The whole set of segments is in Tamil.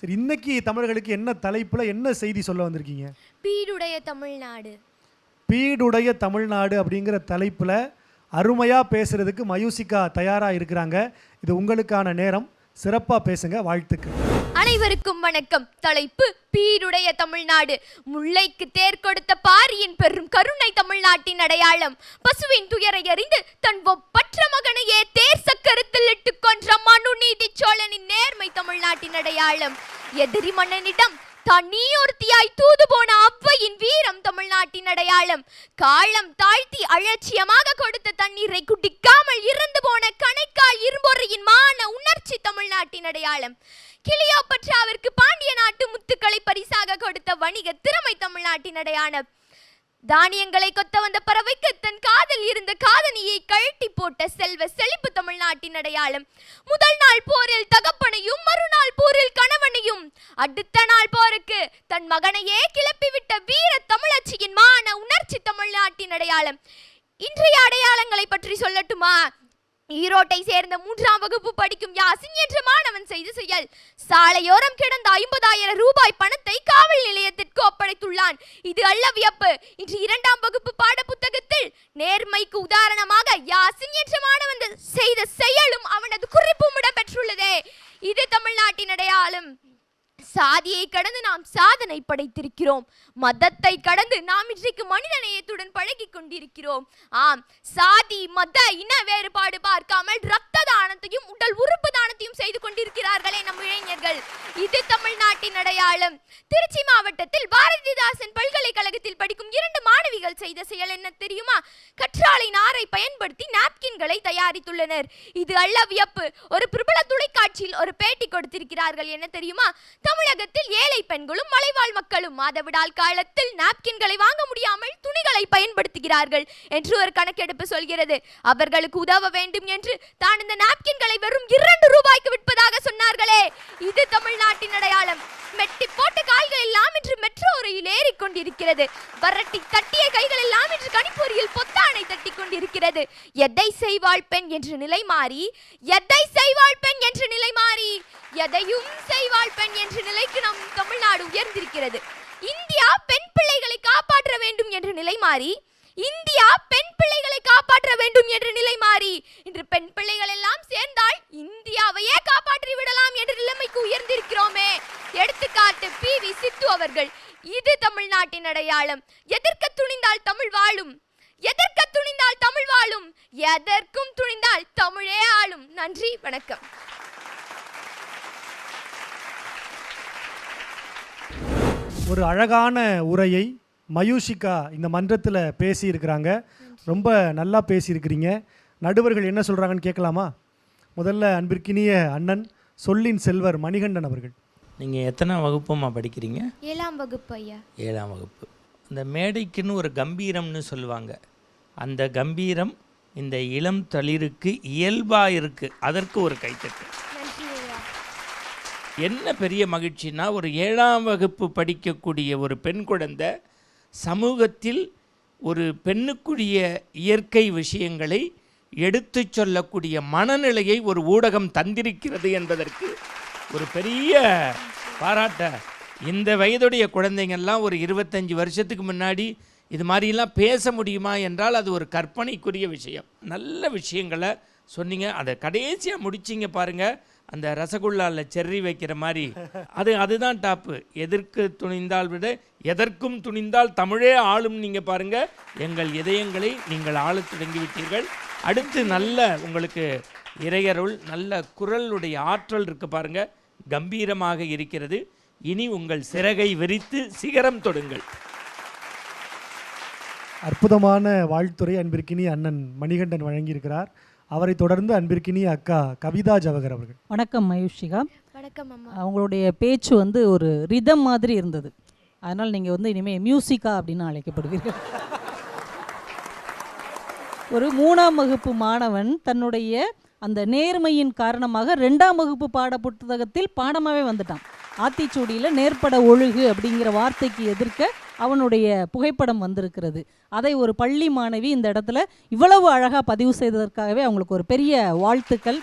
சரி இன்னைக்கு தமிழர்களுக்கு என்ன தலைப்புல என்ன செய்தி சொல்ல வந்திருக்கீங்க? பீடுடைய தமிழ்நாடு. பீடுடைய தமிழ்நாடு அப்படிங்கிற தலைப்புல அருமையா பேசுறதுக்கு மயூசிகா தயாரா இருக்கிறாங்க. இது உங்களுக்கான நேரம். சிறப்பா பேசுங்க. வாழ்த்துக்கள். அனைவருக்கும் வணக்கம். தலைப்பு பீருடைய தமிழ்நாடு. முல்லைக்கு தேர் கொடுத்த பாரியின் பெரும் கருணை தமிழ்நாட்டின் அடையாளம். பசுவின் துயரை அறிந்து தன் ஒப்பற்ற மகனையே தேர் சக்கரத்தில் இட்டுக் கொன்ற மனு நீதி சோழனின் நேர்மை தமிழ்நாட்டின் அடையாளம். எதிரி மன்னனிடம் தான் ஒருத்தியாய் தூது போன அவ்வையின் வீரம் தமிழ்நாட்டின் அடையாளம். காலம் தாழ்த்தி அலட்சியமாக கொடுத்த தண்ணீரை குடிக்காமல் இறந்து போன கணைக்கால் இரும்பொறையின் மான உணர்ச்சி தமிழ்நாட்டின் அடையாளம். கிளியோபட்ராவிற்கு பாண்டிய நாட்டு முத்துக்களை பரிசாக கொடுத்த வணிக திறமை தமிழ்நாட்டின் அடையாளம் தானியங்களை கொத்த வந்த பறவைக்கு தன் காதில் இருந்த காதனியை கழட்டி போட்ட செல்வ செழிப்பு தமிழ்நாட்டின் அடையாளம் முதல் நாள் போரில் தகப்பனையும் மறுநாள் போரில் கணவனையும் அடுத்த நாள் போருக்கு தன் மகனையே கிளப்பிவிட்ட வீர தமிழச்சியின் மான உணர்ச்சி தமிழ்நாட்டின் அடையாளம் இன்றைய அடையாளங்களை பற்றி சொல்லட்டுமா? ஈரோட்டை சேர்ந்த மூன்றாம் வகுப்பு படிக்கும் யாசின் என்ற மாணவன் செய்த செயல் சாலையோரம் கிடந்த ஐம்பதாயிரம் ரூபாய் பணத்தை காவல் நிலையத்திற்கு ஒப்படைத்துள்ளான். இது அல்ல வியப்பு. இன்று இரண்டாம் வகுப்பு பாட புத்தகத்தில் நேர்மைக்கு உதாரணமாக யாசின் என்ற மாணவன் செய்த செயலும் அவனது குறிப்பும் இடம்பெற்றுள்ளதே. இது தமிழ்நாட்டின் அடையாளம். சாதியை கடந்து நாம் சாதனை படைத்திருக்கிறோம். மதத்தை கடந்து நாம் இன்றைக்கு மனித நேயத்துடன் பழகி கொண்டிருக்கிறோம். ஆம் சாதி மத இன வேறுபாடு பார்க்காமல் ரத்த தானத்தையும் உடல் உறுப்பு தானத்தையும் செய்து கொண்டிருக்கிறார்களே நம் இளைஞர்கள். இது தமிழ்நாட்டின் அடையாளம். திருச்சி மாவட்டத்தில் பாரதிதாசன் பல்கலைக்கழகத்தில் படிக்கும் இரண்டு மாணவிகள் செய்த செயல் என்ன தெரியுமா? கற்றாழை நாரை பயன்படுத்தி நாப்கின்களை தயாரித்துள்ளனர். இது அல்ல வியப்பு. ஒரு பிரபல தொலைக்காட்சியில் ஒரு பேட்டி கொடுத்திருக்கிறார்கள். என்ன தெரியுமா? தமிழகத்தில் ஏழை பெண்களும் மலைவாழ் மக்களும் மாதவிடால் காலத்தில் நாப்கின்களை வாங்க முடியாமல் துணிகளை பயன்படுத்துகிறார்கள் என்று ஒரு கணக்கெடுப்பு சொல்கிறது. அவர்களுக்கு உதவ வேண்டும் என்று தான் இந்த நாப்கின்களை வெறும் இரண்டு ரூபாய்க்கு விற்பதாக சொன்னார்களே. இது தமிழ்நாட்டின் அடையாளம். மெட்டி போட்டு காய்கள் எல்லாம் ஏறிக் கொண்டிருக்கிறது வரட்டி தட்டிய கைகள் எல்லாம் இன்று கணிப்பொறியில் பொத்தானை தட்டி கொண்டிருக்கிறது. எதை செய்வாள் பெண் என்று நிலை மாறி? எதை செய்வாள் பெண் என்று நிலை மாறி? எதையும் செய்வாள் பெண் என்ற நிலைக்கு நம் தமிழ்நாடு உயர்ந்திருக்கிறது. இந்தியா பெண் பிள்ளைகளை காப்பாற்ற வேண்டும் என்ற நிலை மாறி? இந்தியா பெண் பிள்ளை காப்பாற்ற வேண்டும் என்ற நிலை மாறி இன்று பெண் பிள்ளைகள் எல்லாம் சேர்ந்தால் இந்தியாவையே காப்பாற்றி விடலாம் என்ற நிலைமைக்கு உயர்ந்திருக்கிறோமே எடுத்துக்காட்டு பி வி சித்து அவர்கள் இது தமிழ்நாட்டின் அடையாளம். எதிர்க்க துணிந்தால் தமிழ் வாழும்? எதிர்க்க துணிந்தால் தமிழ் வாழும்? எதற்கும் துணிந்தால் தமிழே ஆளும்? நன்றி வணக்கம். ஒரு அழகான உரையை மயூஷிகா இந்த மன்றத்தில் பேசியிருக்கிறாங்க. ரொம்ப நல்லா பேசியிருக்கிறீங்க. நடுவர்கள் என்ன சொல்கிறாங்கன்னு கேட்கலாமா? முதல்ல அன்பிற்கினிய அண்ணன் சொல்லின் செல்வர் மணிகண்டன் அவர்கள். நீங்கள் எத்தனை வகுப்புமா படிக்கிறீங்க? ஏழாம் வகுப்பு ஐயா. ஏழாம் வகுப்பு. அந்த மேடைக்குன்னு ஒரு கம்பீரம்னு சொல்லுவாங்க. அந்த கம்பீரம் இந்த இளம் தளிருக்கு இயல்பாக இருக்குது அதற்கு ஒரு கைத்தட்டு. என்ன பெரிய மகிழ்ச்சினா ஒரு ஏழாம் வகுப்பு படிக்கக்கூடிய ஒரு பெண் குழந்தை சமூகத்தில் ஒரு பெண்ணுக்குரிய இயற்கை விஷயங்களை எடுத்துச் சொல்லக்கூடிய மனநிலையை ஒரு ஊடகம் தந்திருக்கிறது என்பதற்கு ஒரு பெரிய பாராட்ட. இந்த வயதுடைய குழந்தைங்கள்லாம் ஒரு இருபத்தஞ்சி வருஷத்துக்கு முன்னாடி இது மாதிரிலாம் பேச முடியுமா என்றால் அது ஒரு கற்பனைக்குரிய விஷயம். நல்ல விஷயங்களை சொன்னீங்க. அதை கடைசியாக முடிச்சிங்க பாருங்கள் அந்த ரசகுல்லாவில் செர்ரி வைக்கிற மாதிரி. அது அதுதான் டாப்பு எதற்கு துணிந்தால் விட எதற்கும் துணிந்தால் தமிழே ஆளும் நீங்கள் பாருங்கள் எங்கள் இதயங்களை நீங்கள் ஆளத் தொடங்கிவிட்டீர்கள். அடுத்து நல்ல உங்களுக்கு இறையருள் நல்ல குரலுடைய ஆற்றல் இருக்குது பாருங்கள் கம்பீரமாக இருக்கிறது. இனி உங்கள் சிறகை விரித்து சிகரம் தொடுங்கள். அற்புதமான வாழ்த்துறை அன்பிற்கினிய அண்ணன் மணிகண்டன் வழங்கியிருக்கிறார். அவரை தொடர்ந்து அன்பிற்கினிய அக்கா கவிதா ஜவகர் அவர்கள். வணக்கம் மயூஷிகா. வணக்கம் அம்மா. அவங்களுடைய பேச்சு வந்து ஒரு ரிதம் மாதிரி இருந்தது. அதனால் நீங்கள் வந்து இனிமேல் மியூசிக்கா அப்படின்னு அழைக்கப்படுவீர்கள். ஒரு மூணாம் வகுப்பு மாணவன் தன்னுடைய அந்த நேர்மையின் காரணமாக ரெண்டாம் வகுப்பு பாட புத்தகத்தில் பாடமாகவே வந்துட்டான். ஆத்திச்சூடியில் நேர்பட ஒழுகு அப்படிங்கிற வார்த்தைக்கு எதிர்க்க அவனுடைய புகைப்படம் வந்திருக்கிறது. அதை ஒரு பள்ளி மாணவி இந்த இடத்துல இவ்வளவு அழகாக பதிவு செய்ததற்காகவே அவங்களுக்கு ஒரு பெரிய வாழ்த்துக்கள்.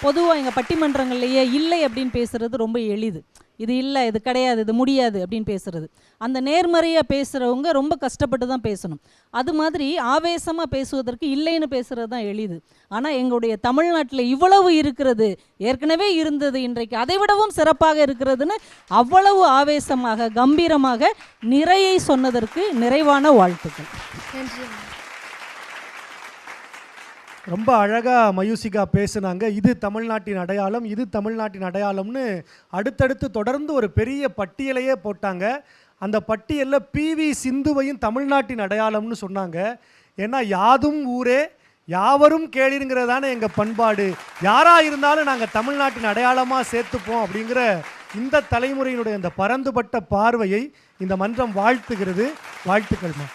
பொதுவாக எங்கள் பட்டிமன்றங்கள்லேயே இல்லை அப்படின்னு பேசுறது ரொம்ப எளிது. இது இல்லை இது கிடையாது இது முடியாது அப்படின்னு பேசுறது. அந்த நேர்மறையாக பேசுகிறவங்க ரொம்ப கஷ்டப்பட்டு தான் பேசணும். அது மாதிரி ஆவேசமாக பேசுவதற்கு இல்லைன்னு பேசுகிறது தான் எளிது. ஆனால் எங்களுடைய தமிழ்நாட்டில் இவ்வளவு இருக்கிறது ஏற்கனவே இருந்தது இன்றைக்கு அதை விடவும் சிறப்பாக இருக்கிறதுன்னு அவ்வளவு ஆவேசமாக கம்பீரமாக நிறையை சொன்னதற்கு நிறைவான வாழ்த்துக்கள். நன்றி ரொம்ப அழகாக மயூசிகா பேசுனாங்க. இது தமிழ்நாட்டின் அடையாளம் இது தமிழ்நாட்டின் அடையாளம்னு அடுத்தடுத்து தொடர்ந்து ஒரு பெரிய பட்டியலையே போட்டாங்க. அந்த பட்டியலில் பிவி சிந்துவையும் தமிழ்நாட்டின் அடையாளம்னு சொன்னாங்க. ஏன்னா யாதும் ஊரே யாவரும் கேளிருங்கிறதானே எங்கள் பண்பாடு. யாராக இருந்தாலும் நாங்கள் தமிழ்நாட்டின் அடையாளமாக சேர்த்துப்போம் அப்படிங்கிற இந்த தலைமுறையினுடைய அந்த பரந்துபட்ட பார்வையை இந்த மன்றம் வாழ்த்துகிறது. வாழ்த்துக்கள்மா.